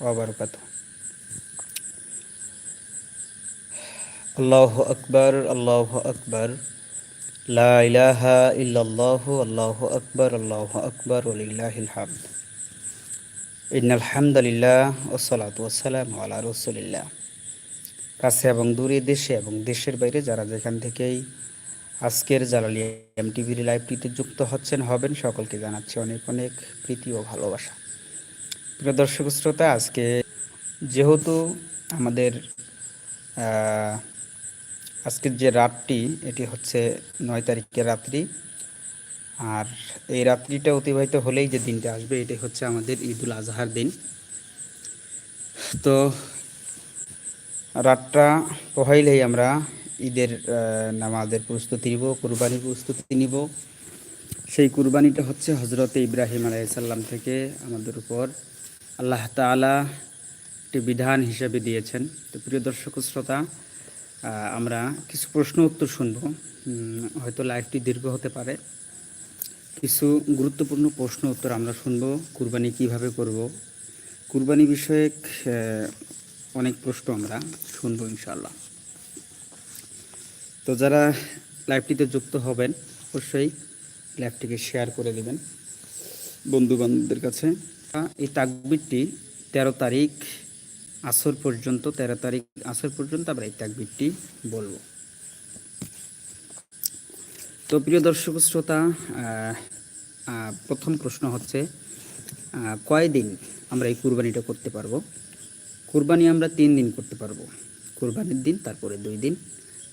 ওবরকাত আল্লাহ আকবর আল্লাহ আকবর লাহা ইহ আল্লাহ আকবর আল্লাহ আকবর আলিল্লাহাম ইন আলহামদুলিল্লাহ ওসলাত ওসালাম আল্লাহ রসুলিল্লাহ কাছে এবং দূরে দেশে এবং দেশের বাইরে যারা যেখান থেকেই আজকের জালালিয়া এম টিভির লাইভটিতে যুক্ত হচ্ছেন, হবেন সকলকে জানাচ্ছি অনেক অনেক প্রীতি ও ভালোবাসা। প্রিয় দর্শক শ্রোতা, আজকে যেহেতু আমাদের আজকের যে রাতটি এটি হচ্ছে নয় তারিখের রাত্রি। আর এই রাত্রিটা অতিবাহিত হলেই যে দিনটা আসবে, এটি হচ্ছে আমাদের ঈদুল আজহার দিন। তো রাতটা পোহাইলেই আমরা ঈদের নামাজের প্রস্তুতি নিব, কুরবানির প্রস্তুতি নিব। সেই কুরবানিটা হচ্ছে হজরত ইব্রাহিম আলাইসাল্লাম থেকে আমাদের উপর। আল্লাহ তাআলা একটি বিধান হিসেবে দিয়েছেন। তো প্রিয় দর্শক শ্রোতা আমরা কিছু প্রশ্ন উত্তর শুনব। হয়তো লাইভটি দীর্ঘ হতে পারে। কিছু গুরুত্বপূর্ণ প্রশ্ন উত্তর আমরা শুনব, কুরবানি কীভাবে করব। কুরবানি বিষয়ক অনেক প্রশ্ন আমরা শুনব ইনশাল্লাহ তো যারা লাইভটিতে যুক্ত হবেন, অবশ্যই লাইভটিকে শেয়ার করে দেবেন। বন্ধু বান্ধবদের কাছে। এই তাকবিরটি তেরো তারিখ আসর পর্যন্ত, তেরো তারিখ আসর পর্যন্ত আমরা এই তাকবিরটি বলব। তো প্রিয় দর্শক শ্রোতা প্রথম প্রশ্ন হচ্ছে কয়দিন আমরা এই কুরবানিটা করতে পারব? কুরবানি আমরা তিন দিন করতে পারব। কুরবানির দিন, তারপরে দুই দিন,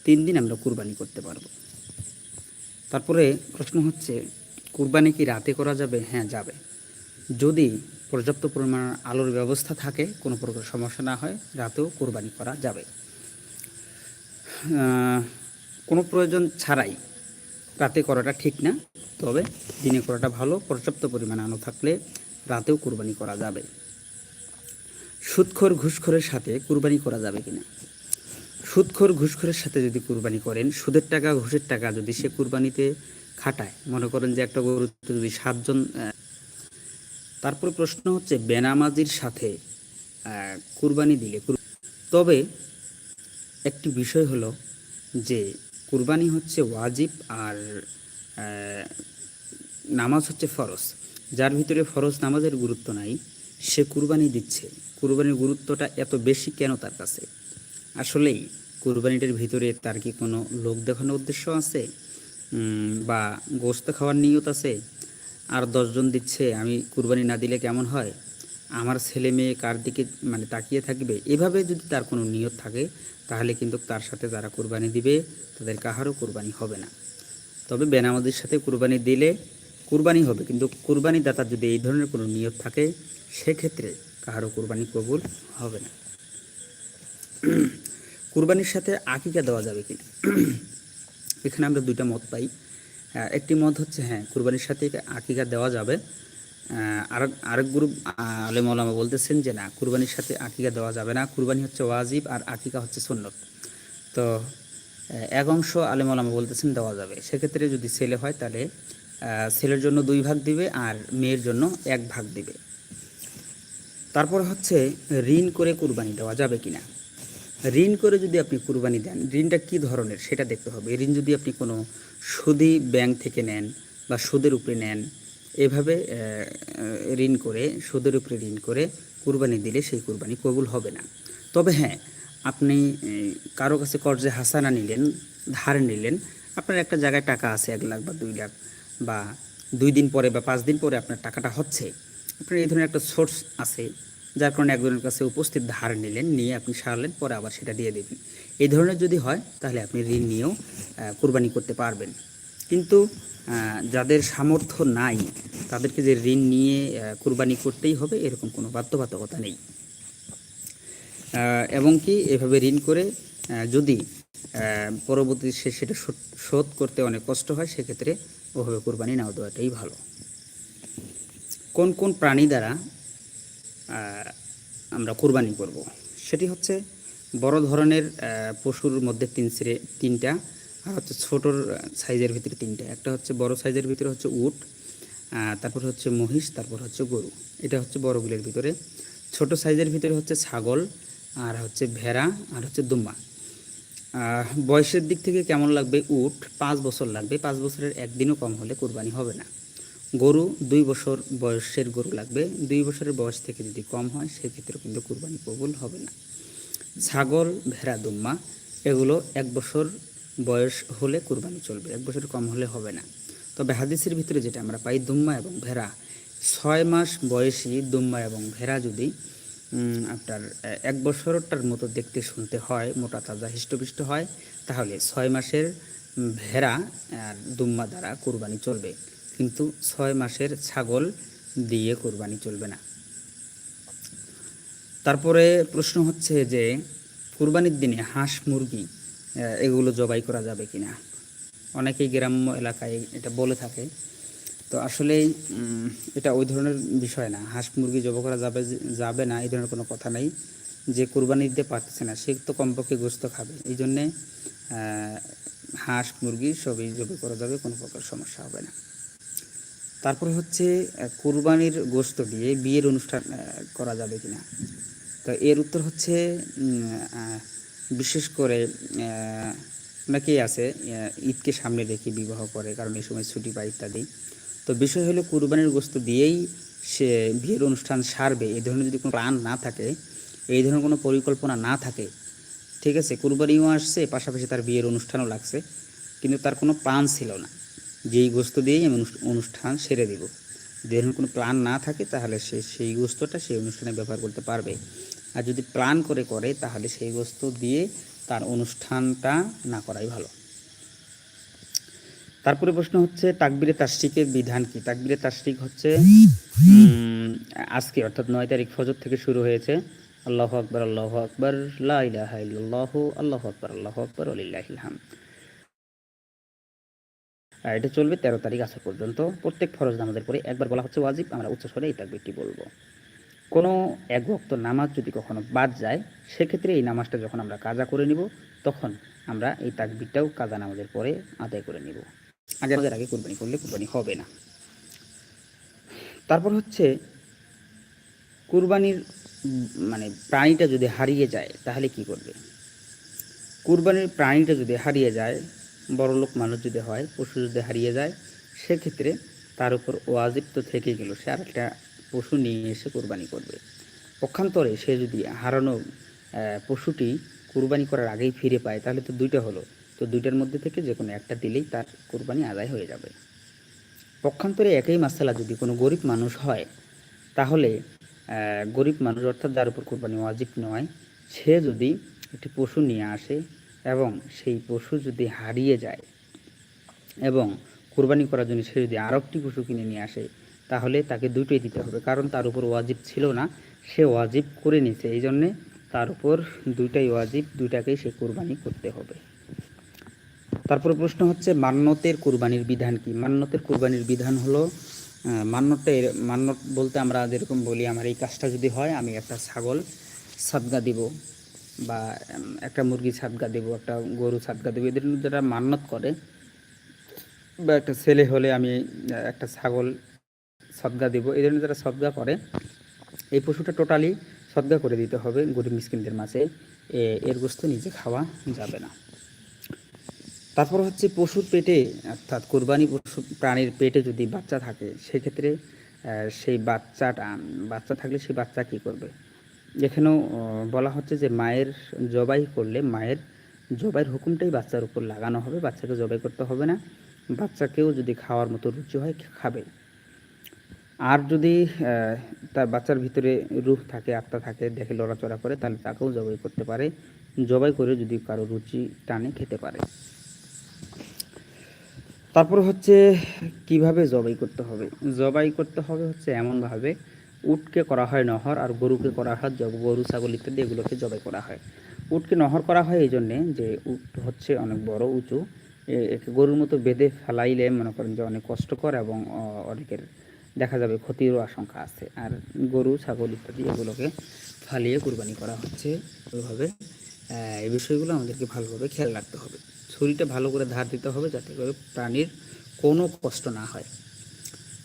তিন দিন আমরা কুরবানি করতে পারব। তারপরে প্রশ্ন হচ্ছে, কুরবানি কি রাতে করা যাবে? হ্যাঁ যাবে। যদি পর্যাপ্ত পরিমাণ আলোর ব্যবস্থা থাকে, কোনো প্রকার সমস্যা না হয়, রাতেও কোরবানি করা যাবে। কোনো প্রয়োজন ছাড়াই রাতে করাটা ঠিক না, তবে দিনে করাটা ভালো, পর্যাপ্ত পরিমাণ আলো থাকলে রাতেও কুরবানি করা যাবে। সুদখোর ঘুষখোরের সাথে কুরবানি করা যাবে কি কিনা? সুদখোর ঘুষখোরের সাথে যদি কুরবানি করেন, সুদের টাকা, ঘুষের টাকা যদি সে কুরবানিতে খাটায়, মনে করেন যে একটা গরুতে যদি সাতজন তারপরে প্রশ্ন হচ্ছে বেনামাজির সাথে কুরবানি দিলে তবে একটি বিষয় হলো যে কুরবানি হচ্ছে ওয়াজিব আর নামাজ হচ্ছে ফরজ। যার ভিতরে ফরজ নামাজের গুরুত্ব নাই, সে কুরবানি দিচ্ছে। কুরবানির গুরুত্বটা এত বেশি কেন তার কাছে? আসলেই কুরবানিটার ভিতরে তার কি কোনো লোক দেখানোর উদ্দেশ্য আছে? বা গোস্ত খাওয়ার নিয়ত আছে? আর দশজন দিচ্ছে, আমি কুরবানি না দিলে কেমন হয়? আমার ছেলে মেয়ে কার দিকে মানে তাকিয়ে থাকবে? এভাবে যদি তার কোনো নিয়ত থাকে, তাহলে কিন্তু তার সাথে যারা কুরবানি দিবে, তাদের কাহারও কুরবানি হবে না। তবে বেনামাজির সাথে কুরবানি দিলে কুরবানি হবে, কিন্তু কুরবানি দাতার যদি এই ধরনের কোনো নিয়ত থাকে, সেক্ষেত্রে কাহারও কুরবানি কবুল হবে না। কুরবানির সাথে আকিকা দেওয়া যাবে কি এখানে আমরা দুইটা মত পাই। একটি মত হচ্ছে হ্যাঁ কুরবানির সাথে আকিকা দেওয়া যাবে। আহ, আরেক গ্রুপ আলেম ওলামা বলতেছেন যে না কুরবানির সাথে আকিকা দেওয়া যাবে না। কুরবানি হচ্ছে ওয়াজিব আর আকিকা হচ্ছে সুন্নত। তো এক অংশ আলেম ওলামা বলতেছেন দেওয়া যাবে। সেক্ষেত্রে যদি ছেলে হয় তাহলে ছেলের জন্য দুই ভাগ দিবে আর মেয়ের জন্য এক ভাগ দিবে। তারপর হচ্ছে ঋণ করে কুরবানি দেওয়া যাবে কিনা? ঋণ করে যদি আপনি কুরবানি দেন, ঋণটা কি ধরনের সেটা দেখতে হবে। ঋণ যদি আপনি কোনো সুদি ব্যাংক থেকে নেন বা সুদের উপরে নেন, এভাবে ঋণ করে, সুদের উপরে ঋণ করে কুরবানি দিলে সেই কুরবানি কবুল হবে না। তবে হ্যাঁ আপনি কারও কাছে কর্জে হাসানা নিলেন, ধার নিলেন, আপনার একটা জায়গায় টাকা আছে, এক লাখ বা দুই লাখ বা দুই দিন পরে বা পাঁচ দিন পরে আপনার টাকাটা হচ্ছে। আপনার এই ধরনের একটা সোর্স আছে যার কারণে একজনের কাছে উপস্থিত ধার নিলেন, নিয়ে আপনি সারলেন, পরে আবার সেটা দিয়ে দেবেন। এই ধরনের যদি হয়, তাহলে আপনি ঋণ নিয়েও কোরবানি করতে পারবেন। কিন্তু যাদের সামর্থ্য নাই, তাদেরকে যে ঋণ নিয়ে কোরবানি করতেই হবে, এরকম কোনো বাধ্যবাধকতা নেই। এবং কি, এভাবে ঋণ করে যদি পরবর্তী সে সেটা শোধ- করতে অনেক কষ্ট হয়, সেক্ষেত্রে ওভাবে কোরবানি নাও দেওয়াটাই ভালো। কোন কোন প্রাণী দ্বারা আমরা কোরবানি করব। সেটি হচ্ছে বড় ধরনের পশুর মধ্যে তিন শ্রে, তিনটা আর হচ্ছে ছোটোর সাইজের ভিতরে তিনটা। একটা হচ্ছে বড় সাইজের ভিতরে হচ্ছে উট তারপর হচ্ছে মহিষ, তারপর হচ্ছে গরু। এটা হচ্ছে বড়গুলোর ভিতরে। ছোট সাইজের ভিতরে হচ্ছে ছাগল আর হচ্ছে ভেড়া আর হচ্ছে দুম্বা। বয়সের দিক থেকে কেমন লাগবে? উট পাঁচ বছর লাগবে। পাঁচ বছরের একদিনও কম হলে কোরবানি হবে না। গরু দুই বছর বয়সের গরু লাগবে। দুই বছরের বয়স থেকে যদি কম হয়, সেক্ষেত্রে কিন্তু কোরবানি কবুল হবে না। ছাগল, ভেড়া, দুম্মা, এগুলো এক বছর বয়স হলে কুরবানি চলবে, এক বছর কম হলে হবে না। তবে হাদিসের ভিতরে যেটা আমরা পাই, দুম্মা এবং ভেড়া, ছয় মাস বয়সী দুম্মা এবং ভেড়া যদি আপনার এক বছরটার মতো দেখতে শুনতে হয়, মোটা তাজা হৃষ্টপুষ্ট হয়, তাহলে ছয় মাসের ভেড়া আর দুম্মা দ্বারা কুরবানি চলবে। কিন্তু ছয় মাসের ছাগল দিয়ে কোরবানি চলবে না। তারপরে প্রশ্ন হচ্ছে যে, কোরবানির দিনে হাঁস, মুরগি এগুলো জবাই করা যাবে কিনা? অনেকেই গ্রাম্য এলাকায় এটা বলে থাকে। তো আসলে এটা ওই ধরনের বিষয় না। হাঁস, মুরগি জব করা যাবে যাবে না, এই ধরনের কোনো কথা নেই। যে কুরবানি দিতে পারতেছে না, সে তো কমপক্ষে গোস্ত খাবে। এই জন্যে হাঁস, মুরগি সবই জবাই করা যাবে, কোনো প্রকার সমস্যা হবে না। তারপরে হচ্ছে কুরবানির গোস্ত দিয়ে বিয়ের অনুষ্ঠান করা যাবে কি না তো এর উত্তর হচ্ছে বিশেষ করে অনেকেই আছে ঈদকে সামনে রেখে বিবাহ করে, কারণ এই সময় ছুটি পায় ইত্যাদি। তো বিষয় হলো, কুরবানির গোস্ত দিয়েই সে বিয়ের অনুষ্ঠান সারবে। এই ধরনের যদি কোনো প্ল্যান না থাকে, এই ধরনের কোনো পরিকল্পনা না থাকে, ঠিক আছে, কুরবানিও আসছে, পাশাপাশি তার বিয়ের অনুষ্ঠানও লাগছে, কিন্তু তার কোনো প্ল্যান ছিল না। যেই গোস্ত দিয়েই আমি অনুষ্ঠান সেরে দিব। যদি এরকম কোনো প্ল্যান না থাকে, তাহলে সে, সেই গোস্তটা সেই অনুষ্ঠানে ব্যবহার করতে পারবে। আর যদি প্ল্যান করে করে, তাহলে সেই গোস্ত দিয়ে তার অনুষ্ঠানটা না করাই ভালো। তারপরে প্রশ্ন হচ্ছে, তাকবিরে তাসরিকের বিধান কি? তাকবিরে তাসরিক হচ্ছে আজকে, অর্থাৎ নয় তারিখ ফজর থেকে শুরু হয়েছে। আল্লাহ আকবর আল্লাহ আকবর, লা ইলাহা ইল্লাল্লাহ, আল্লাহ আকবর আল্লাহ আকবর আলিল্লাহিল হামদ। আর এটা চলবে তেরো তারিখ আসা পর্যন্ত। প্রত্যেক ফরজ নামাজের পরে একবার বলা হচ্ছে ওয়াজিব আমরা উচ্চ স্বরে এই তাকবিরটি বলব। কোনো এক ভক্ত নামাজ যদি কখনো বাদ যায় সেক্ষেত্রে এই নামাজটা যখন আমরা কাজা করে নিব তখন আমরা এই তাকবিরটাও কাজা নামাজের পরে আদায় করে নিব। আগে আমাদের আগে কোরবানি করলে কোরবানি হবে না। তারপর হচ্ছে কুরবানির মানে প্রাণীটা যদি হারিয়ে যায় তাহলে কি করবে? কুরবানির প্রাণীটা যদি হারিয়ে যায় বড়লোক মানুষ যদি হয়, পশু যদি হারিয়ে যায়, সেক্ষেত্রে তার উপর ওয়াজিব তো থেকে গেল। সে আর একটা পশু নিয়ে এসে কোরবানি করবে। পক্ষান্তরে সে যদি হারানো পশুটি কুরবানি করার আগেই ফিরে পায়, তাহলে তো দুইটা হলো। তো দুইটার মধ্যে থেকে যে কোনো একটা দিলেই তার কোরবানি আদায় হয়ে যাবে। পক্ষান্তরে একই মাসালা যদি কোনো গরিব মানুষ হয়, তাহলে গরিব মানুষ অর্থাৎ যার উপর কোরবানি ওয়াজিব নয়, সে যদি একটি পশু নিয়ে আসে এবং সেই পশু যদি হারিয়ে যায় এবং কোরবানি করার জন্য সে যদি আরও একটি পশু কিনে নিয়ে আসে, তাহলে তাকে দুটোই দিতে হবে। কারণ তার উপর ওয়াজিব ছিল না, সে ওয়াজিব করে নিয়েছে। এই জন্যে তার উপর দুইটাই ওয়াজিব, দুইটাকেই সে কোরবানি করতে হবে। তারপরে প্রশ্ন হচ্ছে, মান্যতের কুরবানির বিধান কি? মান্যতের কুরবানির বিধান হলো মান্যত বলতে আমরা যেরকম বলি, আমার এই কাজটা যদি হয়, আমি একটা ছাগল সাদগা দিব। বা একটা মুরগি সাদগা দেবো, একটা গরু সাদগা দেবো, এদের যারা মান্যত করে বা একটা ছেলে হলে আমি একটা ছাগল সদগা দেবো এই ধরনের যারা সদগা করে, এই পশুটা টোটালি সদগা করে দিতে হবে গরিব মিসকিনদের মাঝে এর গোস্ত নিজে খাওয়া যাবে না। তারপর হচ্ছে পশুর পেটে, অর্থাৎ কোরবানি পশু প্রাণীর পেটে যদি বাচ্চা থাকে, সেক্ষেত্রে সেই বাচ্চাটা, বাচ্চা থাকলে সেই বাচ্চা কী করবে? এখানেও বলা হচ্ছে যে মায়ের জবাই করলে মায়ের জবাইয়ের হুকুমটাই বাচ্চার উপর লাগানো হবে, বাচ্চাকে জবাই করতে হবে না। বাচ্চাকেও যদি খাওয়ার মতো রুচি হয়, খাবে। আর যদি তার বাচ্চার ভিতরে রুহ থাকে, আত্মা থাকে, দেখে লড়াচড়া করে, তাহলে তাকেও জবাই করতে পারে। জবাই করে যদি কারও রুচি টানে, খেতে পারে। তারপর হচ্ছে, কীভাবে জবাই করতে হবে? জবাই করতে হবে হচ্ছে এমনভাবে উটকে করা হয় নহর আর গরুকে করা হয় গরু, ছাগল ইত্যাদি এগুলোকে জবাই করা হয়। উটকে নহর করা হয় এই জন্যে যে উট হচ্ছে অনেক বড়, উঁচু। একে গরুর মতো বেঁধে ফেলাইলে মনে করেন যে অনেক কষ্টকর এবং অনেকের দেখা যাবে ক্ষতিরও আশঙ্কা আছে। আর গরু, ছাগল ইত্যাদি এগুলোকে ফালিয়ে কুরবানি করা হচ্ছে ওইভাবে এই বিষয়গুলো আমাদেরকে ভালোভাবে খেয়াল রাখতে হবে। ছুরিটা ভালো করে ধার দিতে হবে যাতে করে প্রাণীর কোনো কষ্ট না হয়।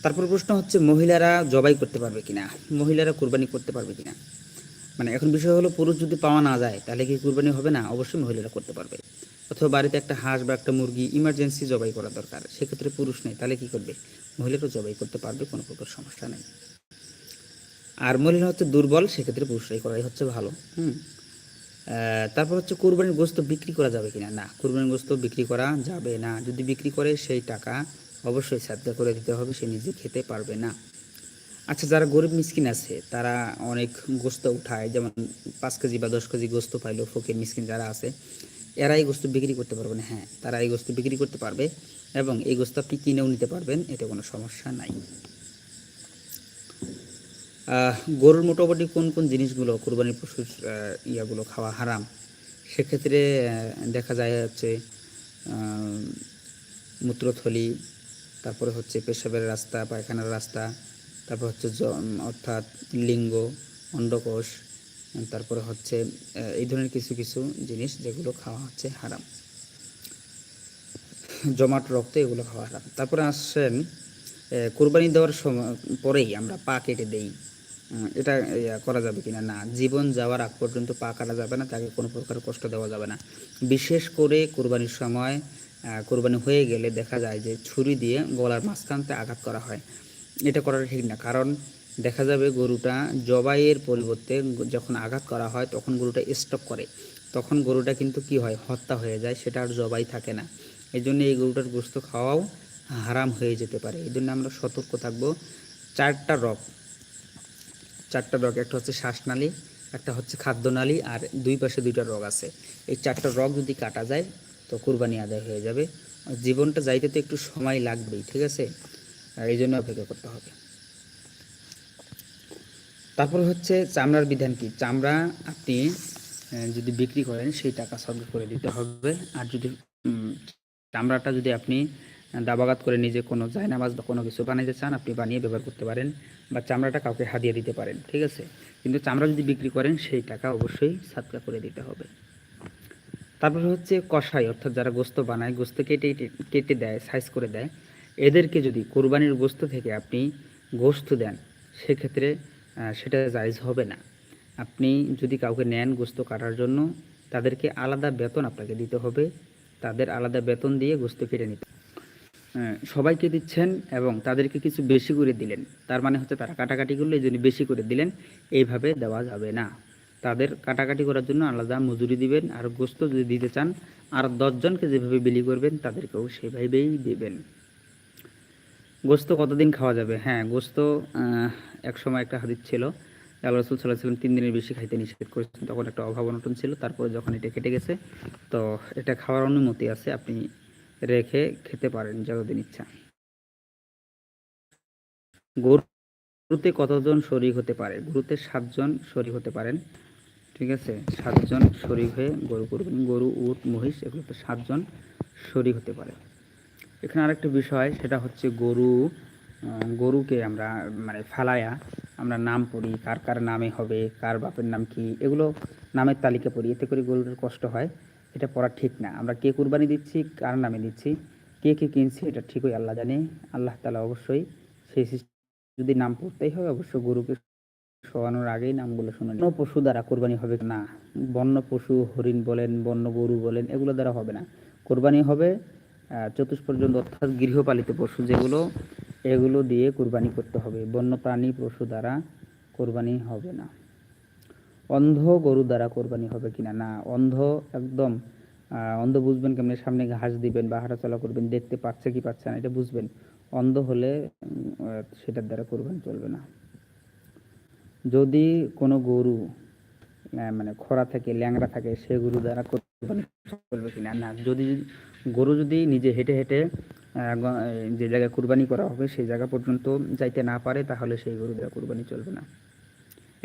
তারপর প্রশ্ন হচ্ছে, মহিলারা জবাই করতে পারবে কিনা? মহিলারা কুরবানি করতে পারবে কিনা? মানে এখন বিষয় হলো, পুরুষ যদি পাওয়া না যায়, তাহলে কি কুরবানি হবে না? অবশ্যই মহিলারা করতে পারবে। অথবা বাড়িতে একটা হাঁস বা একটা মুরগি ইমার্জেন্সি জবাই করা দরকার, সেক্ষেত্রে পুরুষ নেই, তাহলে কি করবে? মহিলারা জবাই করতে পারবে, কোনো প্রকার সমস্যা নেই। আর মহিলা হচ্ছে দুর্বল, সেক্ষেত্রে পুরুষরাই করাই হচ্ছে ভালো, হুম? তারপর হচ্ছে কোরবানির গোস্ত বিক্রি করা যাবে কিনা? না, কোরবানির গোস্ত বিক্রি করা যাবে না। যদি বিক্রি করে সেই টাকা অবশ্যই সাধ্যা করে দিতে হবে, সে নিজে খেতে পারবে না। আচ্ছা যারা গরিব মিসকিন আছে, তারা অনেক গোস্ত উঠায়, যেমন পাঁচ কেজি বা দশ কেজি গোস্ত পাইলো ফকির মিসকিন যারা আছে এরা এই গোস্ত বিক্রি করতে পারবে না। হ্যাঁ তারা এই গোস্ত বিক্রি করতে পারবে এবং এই গোস্ত আপনি কিনেও নিতে পারবেন, এতে কোনো সমস্যা নাই। গরুর মোটামুটি কোন কোন জিনিসগুলো, কোরবানির পশুর ইয়াগুলো খাওয়া হারাম? সেক্ষেত্রে দেখা যায় হচ্ছে মূত্রথলি তারপরে হচ্ছে পেশাবের রাস্তা, পায়খানার রাস্তা, তারপর হচ্ছে অর্থাৎ লিঙ্গ, অন্ডকোষ তারপরে হচ্ছে এই ধরনের কিছু কিছু জিনিস যেগুলো খাওয়া হচ্ছে হারাম। জমাট, রক্ত, এগুলো খাওয়া হারাম। তারপরে আসছেন কোরবানি দেওয়ার সময়, পরেই আমরা পা কেটে দেই। এটা করা যাবে কিনা? না, জীবন যাওয়ার আগ পর্যন্ত পা কাটা যাবে না, তাকে কোনো প্রকার কষ্ট দেওয়া যাবে না। বিশেষ করে কোরবানির সময় কোরবানি হয়ে গেলে দেখা যায় যে ছুরি দিয়ে গলার মাঝখানতে আঘাত করা হয়। এটা করাটা ঠিক না, কারণ দেখা যাবে গরুটা জবাইয়ের পরিবর্তে যখন আঘাত করা হয় তখন গরুটা স্টপ করে। তখন গরুটা কিন্তু কি হয়? হত্যা হয়ে যায়, সেটা আর জবাই থাকে না। এই জন্য এই গরুটার গোস্ত খাওয়াও হারাম হয়ে যেতে পারে। এই জন্য আমরা সতর্ক থাকব। চারটা রক চারটা রগ, একটা হচ্ছে শ্বাসনালী, একটা হচ্ছে খাদ্যনালী, আর দুই পাশে দুইটা রগ আছে। এই চারটা রগ যদি কাটা যায় তো কুরবানি আদায় হয়ে যাবে। জীবনটা যাইতে তো একটু সময় লাগবেই, ঠিক আছে? আর এই জন্য অপেক্ষা করতে হবে। তারপর হচ্ছে চামড়ার বিধান কি? চামড়া আপনি যদি বিক্রি করেন সেই টাকা সঙ্গে করে দিতে হবে। আর যদি চামড়াটা যদি আপনি দাবাগাত করে নিজে কোনো জায়নামাজ বা কোনো কিছু বানাইতে চান, আপনি বানিয়ে ব্যবহার করতে পারেন বা চামড়াটা কাউকে হাদিয়ে দিতে পারেন, ঠিক আছে? কিন্তু চামড়া যদি বিক্রি করেন সেই টাকা অবশ্যই সাতকা করে দিতে হবে। তারপর হচ্ছে কষাই অর্থাৎ যারা গোস্ত বানায়, গোস্ত কেটে কেটে দেয় সাইজ করে দেয়, এদেরকে যদি কোরবানির গোস্ত থেকে আপনি গোস্ত দেন, সেক্ষেত্রে সেটা জায়জ হবে না। আপনি যদি কাউকে নেন গোস্ত কাটার জন্য, তাদেরকে আলাদা বেতন আপনাকে দিতে হবে। তাদের আলাদা বেতন দিয়ে গোস্ত কেটে নিতে সবাইকে দিচ্ছেন এবং তাদেরকে কিছু বেশি করে দিলেন, তার মানে হচ্ছে তারা কাটাকাটি করলে, এই জন্য বেশি করে দিলেন, এইভাবে দেওয়া যাবে না। তাদের কাটাকাটি করার জন্য আলাদা মজুরি দিবেন আর গোস্ত যদি দিতে চান, আর দশজনকে যেভাবে বিলি করবেন, তাদেরকেও সেভাবেই দেবেন। গোস্ত কতদিন খাওয়া যাবে? হ্যাঁ গোস্ত এক সময় একটা হাদিস ছিল, আল্লাহ রসুল সাল্লাহ সাল্লাম তিন দিনের বেশি খাইতে নিষেধ করেছেন, তখন একটা অভাব অনটন ছিল, তারপরে যখন এটা কেটে গেছে, তো এটা খাওয়ার অনুমতি আছে, আপনি রেখে খেতে পারেন যতদিন ইচ্ছা। গরুতে কতজন শরীর হতে পারে? গরুতে সাতজন শরীর হতে পারেন। ঠিক আছে? সাতজন শরিক হয়ে গরু করবেন। গরু, উট, মহিষ এগুলোতে সাতজন শরিক হতে পারে। এখানে আরেকটা বিষয়, সেটা হচ্ছে গরু গরুকে আমরা মানে ফালায়া, আমরা নাম পড়ি, কার কার নামে হবে, কার বাপের নাম কি, এগুলো নামের তালিকা পড়ি। এতে করে গরুর কষ্ট হয়। এটা পড়া ঠিক না। আমরা কে কুরবানি দিচ্ছি, কার নামে দিচ্ছি, কে কে কিনছি, এটা ঠিকই আল্লাহ জানে। আল্লাহ তালা অবশ্যই সেই যদি নাম পড়তেই হয় অবশ্য গরুকে শোয়ানোর আগেই নামগুলো শুনে বন্য পশু দ্বারা কোরবানি হবে না? বন্য পশু হরিণ বলেন বন্য গরু বলেন এগুলো দ্বারা হবে না। কোরবানি হবে আহ, চতুষ্পর্যন্ত অর্থাৎ গৃহপালিত পশু যেগুলো এগুলো দিয়ে কোরবানি করতে হবে। বন্য প্রাণী পশু দ্বারা কোরবানি হবে না। অন্ধ গরু দ্বারা কোরবানি হবে কিনা না? অন্ধ একদম অন্ধ বুঝবেন কেমন? সামনে ঘাস দিবেন বা হাঁটাচলা করবেন দেখতে পাচ্ছে কি পাচ্ছে না এটা বুঝবেন। অন্ধ হলে সেটার দ্বারা কোরবানি চলবে না। যদি কোনো গরু মানে খরা থাকে, ল্যাংড়া থাকে, সে গরু দ্বারা কোরবানি চলবে কিনা? না, যদি গরু যদি নিজে হেঁটে হেঁটে যে জায়গায় কুরবানি করা হবে, সেই জায়গা পর্যন্ত যাইতে না পারে, তাহলে সেই গরু দ্বারা কুরবানি চলবে না।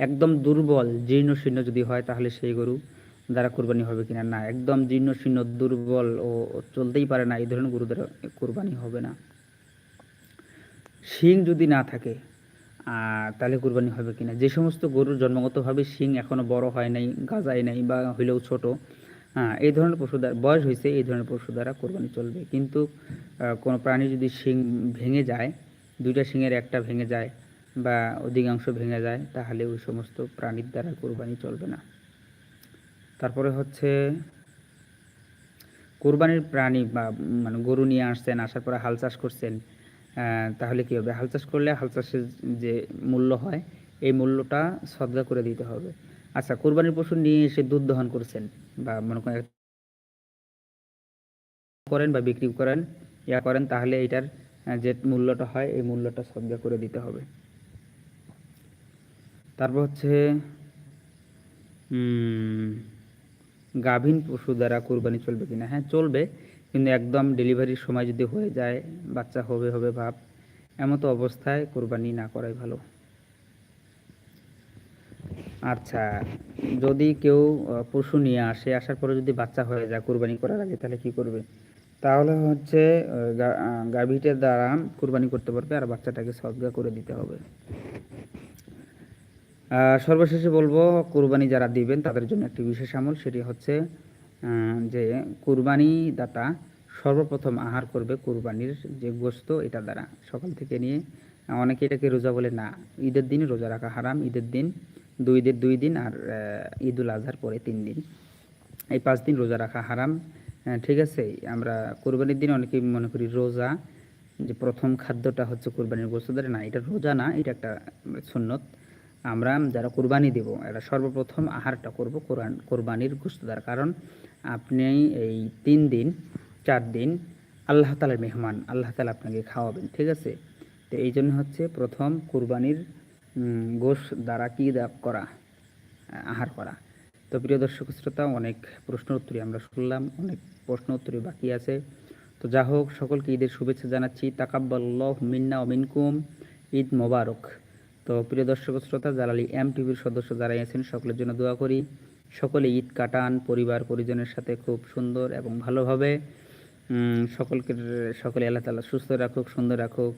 একদম দুর্বল, জীর্ণ শীর্ণ যদি হয়, তাহলে সেই গরু দ্বারা কুরবানি হবে কিনা? না, একদম জীর্ণ শীর্ণ, দুর্বল ও চলতেই পারে না, এই ধরনের গরু দ্বারা কুরবানি হবে না। শিং যদি না থাকে তাহলে কুরবানি হবে কিনা? যে সমস্ত গরুর জন্মগতভাবে শিং এখনও বড় হয় নাই, গাজায় নাই বা হইলেও ছোট হ্যাঁ এই ধরনের পশু দ্বারা, বয়স হয়েছে এই ধরনের পশু দ্বারা কোরবানি চলবে। কিন্তু কোনো প্রাণী যদি শিং ভেঙে যায়, দুইটা শিংয়ের একটা ভেঙে যায় বা অধিকাংশ ভেঙে যায়, তাহলে ওই সমস্ত প্রাণীর দ্বারা কোরবানি চলবে না। তারপরে হচ্ছে, কোরবানির প্রাণী বা মানে গরু নিয়ে আসছেন, আসার পরে হাল চাষ করছেন তাহলে কী হবে? হাল চাষ করলে হাল চাষের যে মূল্য হয়, এই মূল্যটা সদ্গা করে দিতে হবে। আচ্ছা কোরবানির পশু নিয়ে এসে দুধ দহন করছেন বা মনে করেন করেন বা বিক্রি করেন, ইয়া করেন, তাহলে এটার যে মূল্যটা হয়, এই মূল্যটা সদ্গা করে দিতে হবে। তারপর হচ্ছে গাভীন পশু দ্বারা কোরবানি চলবে কিনা? হ্যাঁ চলবে। কিন্তু একদম ডেলিভারির সময় যদি হয়ে যায়, বাচ্চা হবে হবে ভাব এমতো অবস্থায় কোরবানি না করাই ভালো। আচ্ছা যদি কেউ পশু নিয়ে আসে, আসার পরে যদি বাচ্চা হয়ে যায় কোরবানি করার আগে, তাহলে কি করবে? তাহলে হচ্ছে গাভীটার দ্বারা কোরবানি করতে পারবে আর বাচ্চাটাকে সদ্গা করে দিতে হবে। সর্বশেষে বলব, কুরবানি যারা দিবেন, তাদের জন্য একটি বিশেষ আমল, সেটি হচ্ছে যে কুরবানি দাতা সর্বপ্রথম আহার করবে কুরবানির যে গোস্ত, এটা দ্বারা। সকাল থেকে নিয়ে, অনেকে এটাকে রোজা বলে না, ঈদের দিন রোজা রাখা হারাম, ঈদের দিন দুই ঈদের দুই দিন আর ঈদুল আজহার পরে তিন দিন। এই পাঁচ দিন রোজা রাখা হারাম। ঠিক আছে, আমরা কোরবানির দিন অনেকেই মনে করি রোজা, যে প্রথম খাদ্যটা হচ্ছে কোরবানির গোস্ত দ্বারা। না, এটা রোজা না, এটা একটা সুন্নত। আমরা যারা কোরবানি দেব, এরা সর্বপ্রথম আহারটা করব কোরআন, কোরবানির গোস্ত দ্বারা। কারণ আপনি এই তিন দিন, চার দিন আল্লাহ তালার মেহমান, আল্লাহ তালা আপনাকে খাওয়াবেন, ঠিক আছে? তো এই জন্য হচ্ছে প্রথম কোরবানির গোশ দ্বারা কী করা, আহার করা। তো প্রিয় দর্শক শ্রোতা, অনেক প্রশ্ন উত্তরই আমরা শুনলাম, অনেক প্রশ্ন উত্তরই বাকি আছে। তো যা হোক সকলকে ঈদের শুভেচ্ছা জানাচ্ছি। তাকাব্বাল্লাহ মিন্না ও মিনকুম। ঈদ মোবারক। তো প্রিয় দর্শক শ্রোতা জালালি এম টিভির সদস্য যারা আছেন, সকলের জন্য দোয়া করি। সকলে ঈদ কাটান, পরিবার পরিজনের সাথে খুব সুন্দর এবং ভালোভাবে। সকলকে, সকলে আল্লাহ তালা সুস্থ রাখুক, সুন্দর রাখুক।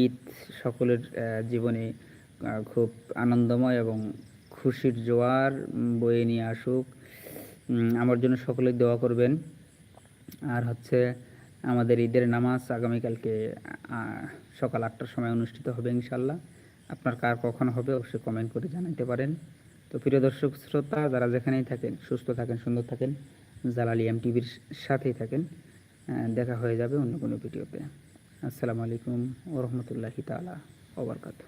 ঈদ সকলের জীবনে খুব আনন্দময় এবং খুশির জোয়ার বয়ে নিয়ে আসুক। আমার জন্য সকলে দোয়া করবেন। আর হচ্ছে আমাদের ঈদের নামাজ আগামীকালকে সকাল আটটার সময় অনুষ্ঠিত হবে ইনশাল্লাহ আপনার কার কখন হবে অবশ্যই কমেন্ট করে জানাইতে পারেন। তো প্রিয় দর্শক, শ্রোতা, যারা যেখানেই থাকেন, সুস্থ থাকেন, সুন্দর থাকেন, জালালি এম টিভির সাথেই থাকেন দেখা হয়ে যাবে অন্য কোনো ভিডিওতে আসসালামু আলাইকুম ওরহমতুল্লাহি তালা ওবরকাত